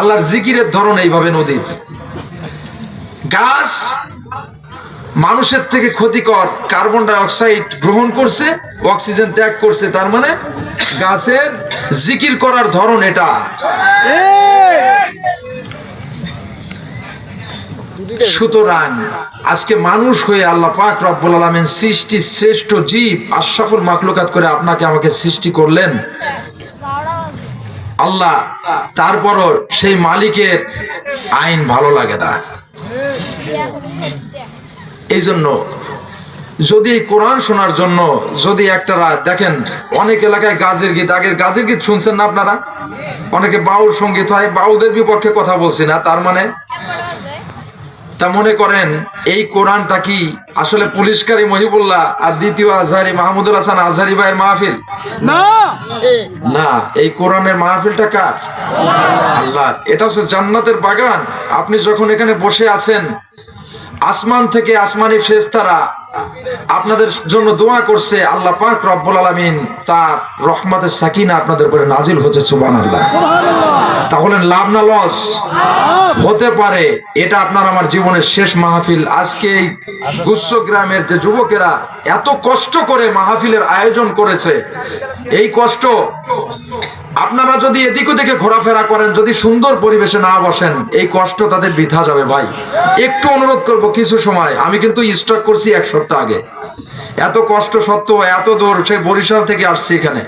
আল্লাহর জিকিরের ধরন এইভাবে নদীর। গাছ মানুষের থেকে ক্ষতিকর কার্বন ডাই অক্সাইড গ্রহণ করছে, অক্সিজেন ত্যাগ করছে, তার মানে গাছের জিকির করার ধরন এটা। সুতরাং আজকে মানুষ হয়ে আল্লাহ পাক রব্বুল আলামিন সৃষ্টি শ্রেষ্ঠ জীব আশরাফুল মাকলুকাত করে আপনাকে আমাকে সৃষ্টি করলেন। আল্লাহ তারপরও সেই মালিকের আইন ভালো লাগে না। এই জন্য যদি কোরআন শোনার জন্য যদি একটা রাত দেখেন, অনেক এলাকায় গাজের গীত, আগের গাজের গীত শুনছেন না আপনারা? অনেকে বাউল সংগীত হয়, বাউলদের বিপক্ষে কথা বলছি না, তার মানে তা মনে করেন এই কোরআনটা কি আসলে পুলিশকারী মহিবুল্লাহ আর দ্বিতীয় আজহারি মাহমুদুল হাসান আজহারি ভাইয়ের মাহফিল? না। না এই কোরআনের মাহফিলটা কার? আল্লাহ এটা হচ্ছে জান্নাতের বাগান। আপনি যখন এখানে বসে আছেন আসমান থেকে আসমানি ফেরেশতারা আপনাদের জন্য দোয়া করছে আল্লাহ পাক রব্বুল আলামিন, তার রহমতের সাকিনা আপনাদের উপরে নাজিল হচ্ছে, সুবহানাল্লাহ। তাহলে লাভ না লস? হতে পারে, এটা আপনার আমার জীবনের শেষ মাহফিল। আজকে এই গুচ্ছ গ্রামের যে যুবকেরা এত কষ্ট করে মাহফিলের আয়োজন করেছে, এই কষ্ট আপনারা যদি এদিক ওদিকে ঘোরাফেরা করেন যদি সুন্দর পরিবেশে না বসেন এই কষ্ট তাদের বৃথা যাবে ভাই। একটু অনুরোধ করব কিছু সময়। আমি কিন্তু স্টক করছি এক সপ্তাহ আগে। এত কষ্ট সত্ত্বেও এত দূর সেই বরিশাল থেকে আসছি এখানে।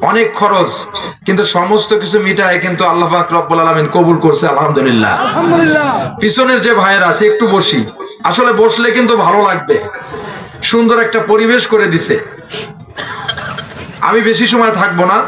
অনেক খরচ কিন্তু সমস্ত কিছু মিটায় কিন্তু আল্লাহ রব্বুল আলামিন কবুল করছে আলহামদুলিল্লাহ। আলহামদুলিল্লাহ। পিছনের যে ভাইয়েরা আছে একটু বসি। আসলে বসলে কিন্তু ভালো লাগবে। সুন্দর একটা পরিবেশ করে দিছে। আমি বেশি সময় থাকব না।